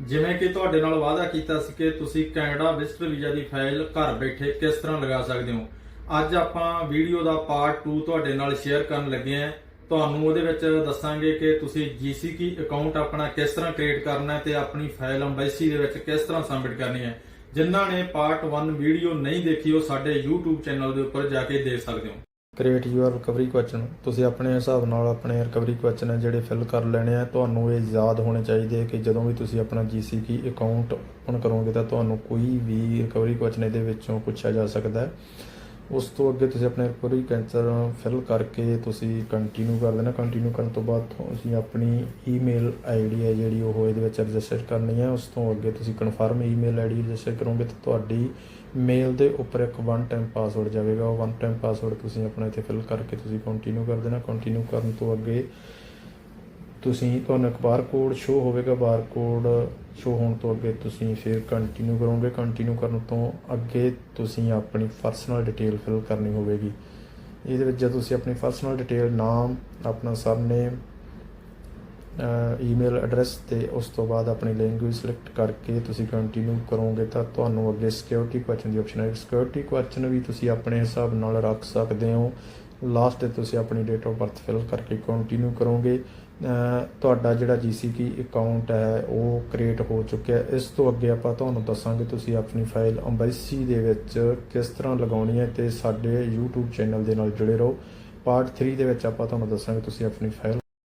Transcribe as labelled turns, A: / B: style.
A: ਜਿਵੇਂ ਕਿ ਤੁਹਾਡੇ ਨਾਲ ਵਾਅਦਾ ਕੀਤਾ ਸੀ ਕਿ ਤੁਸੀਂ ਕੈਨੇਡਾ ਵਿਜ਼ਟਰ ਵੀਜ਼ਾ ਦੀ ਫਾਈਲ ਘਰ ਬੈਠੇ ਕਿਸ ਤਰ੍ਹਾਂ ਲਗਾ ਸਕਦੇ ਹੋ। ਅੱਜ ਆਪਾਂ ਵੀਡੀਓ ਦਾ ਪਾਰਟ 2 ਤੁਹਾਡੇ ਨਾਲ ਸ਼ੇਅਰ ਕਰਨ ਲੱਗੇ ਹਾਂ। ਤੁਹਾਨੂੰ ਉਹਦੇ ਵਿੱਚ ਦੱਸਾਂਗੇ ਕਿ ਤੁਸੀਂ GCK ਅਕਾਊਂਟ ਆਪਣਾ ਕਿਸ ਤਰ੍ਹਾਂ ਕ੍ਰੀਏਟ ਕਰਨਾ ਹੈ ਤੇ ਆਪਣੀ ਫਾਈਲ ਅੰਬੈਸੀ ਦੇ ਵਿੱਚ ਕਿਸ ਤਰ੍ਹਾਂ ਸਬਮਿਟ ਕਰਨੀ ਹੈ। ਜਿਨ੍ਹਾਂ ਨੇ ਪਾਰਟ 1 ਵੀਡੀਓ ਨਹੀਂ ਦੇਖੀ, ਉਹ ਸਾਡੇ YouTube ਚੈਨਲ ਦੇ ਉੱਪਰ ਜਾ ਕੇ ਦੇਖ ਸਕਦੇ ਹੋ। ਕ੍ਰੀਏਟ ਯੂਅਰ ਰਿਕਵਰੀ ਕੁਐਸਚਨ ਤੁਸੀਂ ਆਪਣੇ ਹਿਸਾਬ ਨਾਲ ਆਪਣੇ ਰਿਕਵਰੀ ਕੁਐਸਚਨ ਜਿਹੜੇ ਫਿਲ ਕਰ ਲੈਣੇ ਆ, ਤੁਹਾਨੂੰ ਇਹ ਯਾਦ ਹੋਣੇ ਚਾਹੀਦੇ ਕਿ ਜਦੋਂ ਵੀ ਤੁਸੀਂ ਆਪਣਾ GCK ਅਕਾਊਂਟ ਓਪਨ ਕਰੋਗੇ ਤਾਂ ਤੁਹਾਨੂੰ ਕੋਈ ਵੀ ਰਿਕਵਰੀ ਕੁਐਸਚਨ ਇਹਦੇ ਵਿੱਚੋਂ ਪੁੱਛਿਆ ਜਾ ਸਕਦਾ ਹੈ। ਉਸ ਤੋਂ ਅੱਗੇ ਤੁਸੀਂ ਆਪਣੇ ਰਿਕਵਰੀ ਕੈਂਸਰ ਫਿਲ ਕਰਕੇ ਤੁਸੀਂ ਕੰਟੀਨਿਊ ਕਰ ਦੇਣਾ। ਕੰਟੀਨਿਊ ਕਰਨ ਤੋਂ ਬਾਅਦ ਤੁਸੀਂ ਆਪਣੀ ਈਮੇਲ ਆਈਡੀ ਹੈ ਜਿਹੜੀ ਉਹ ਇਹਦੇ ਵਿੱਚ ਰਜਿਸਟਰ ਕਰਨੀ ਹੈ। ਉਸ ਤੋਂ ਅੱਗੇ ਤੁਸੀਂ ਕਨਫਰਮ ਈਮੇਲ ਆਈਡੀ ਰਜਿਸਟਰ ਕਰੋਗੇ ਤਾਂ ਤੁਹਾਡੀ ਮੇਲ ਦੇ ਉੱਪਰ ਇੱਕ ਵਨ ਟਾਈਮ ਪਾਸਵਰਡ ਜਾਵੇਗਾ। ਉਹ ਵਨ ਟਾਈਮ ਪਾਸਵਰਡ ਤੁਸੀਂ ਆਪਣਾ ਇੱਥੇ ਫਿਲ ਕਰਕੇ ਤੁਸੀਂ ਕੰਟੀਨਿਊ ਕਰ ਦੇਣਾ। ਕੰਟੀਨਿਊ ਕਰਨ ਤੋਂ ਅੱਗੇ ਤੁਸੀਂ ਤੁਹਾਨੂੰ ਇੱਕ ਬਾਰਕੋਡ ਸ਼ੋ ਹੋਵੇਗਾ, ਬਾਰਕੋਡ ਸ਼ੋ ਹੋਣ ਤੋਂ ਅੱਗੇ ਤੁਸੀਂ ਫਿਰ ਕੰਟੀਨਿਊ ਕਰੋਗੇ। ਕੰਟੀਨਿਊ ਕਰਨ ਤੋਂ ਅੱਗੇ ਤੁਸੀਂ ਆਪਣੀ ਪਰਸਨਲ ਡਿਟੇਲ ਫਿਲ ਕਰਨੀ ਹੋਵੇਗੀ। ਇਹਦੇ ਵਿੱਚ ਜਦੋਂ ਤੁਸੀਂ ਆਪਣੀ ਪਰਸਨਲ ਡਿਟੇਲ ਨਾਮ, ਆਪਣਾ ਸਰਨੇਮ ਈਮੇਲ ਐਡਰੈਸ ਤੇ ਉਸ ਤੋਂ ਬਾਅਦ ਆਪਣੀ ਲੈਂਗੁਏਜ ਸਿਲੈਕਟ ਕਰਕੇ ਤੁਸੀਂ ਕੰਟੀਨਿਊ ਕਰੋਗੇ ਤਾਂ ਤੁਹਾਨੂੰ ਅੱਗੇ ਸਿਕਿਉਰਿਟੀ ਕੁਐਸਚਨ ਦੀ ਆਪਸ਼ਨ ਆਏਗੀ ਸਿਕਿਉਰਿਟੀ ਕੁਐਸਚਨ ਵੀ ਤੁਸੀਂ ਆਪਣੇ ਹਿਸਾਬ ਨਾਲ ਰੱਖ ਸਕਦੇ ਹੋ। ਲਾਸਟ ਤੇ ਤੁਸੀਂ ਆਪਣੀ ਡੇਟ ਆਫ ਬਰਥ ਫਿਲ ਕਰਕੇ ਕੰਟੀਨਿਊ ਕਰੋਗੇ। ਤੁਹਾਡਾ ਜਿਹੜਾ GCK ਅਕਾਊਂਟ ਹੈ, ਉਹ ਕ੍ਰੀਏਟ ਹੋ ਚੁੱਕਿਆ ਇਸ ਤੋਂ ਅੱਗੇ ਆਪਾਂ ਤੁਹਾਨੂੰ ਦੱਸਾਂਗੇ ਤੁਸੀਂ ਆਪਣੀ ਫਾਈਲ ਅੰਬੈਸੀ ਦੇ ਵਿੱਚ ਕਿਸ ਤਰ੍ਹਾਂ ਲਗਾਉਣੀ ਹੈ ਤੇ ਸਾਡੇ YouTube ਚੈਨਲ ਦੇ ਨਾਲ ਜੁੜੇ ਰਹੋ। ਪਾਰਟ 3 ਦੇ ਵਿੱਚ ਆਪਾਂ ਤੁਹਾਨੂੰ ਦੱਸਾਂਗੇ ਤੁਸੀਂ ਆਪਣੀ ਫਾਈਲ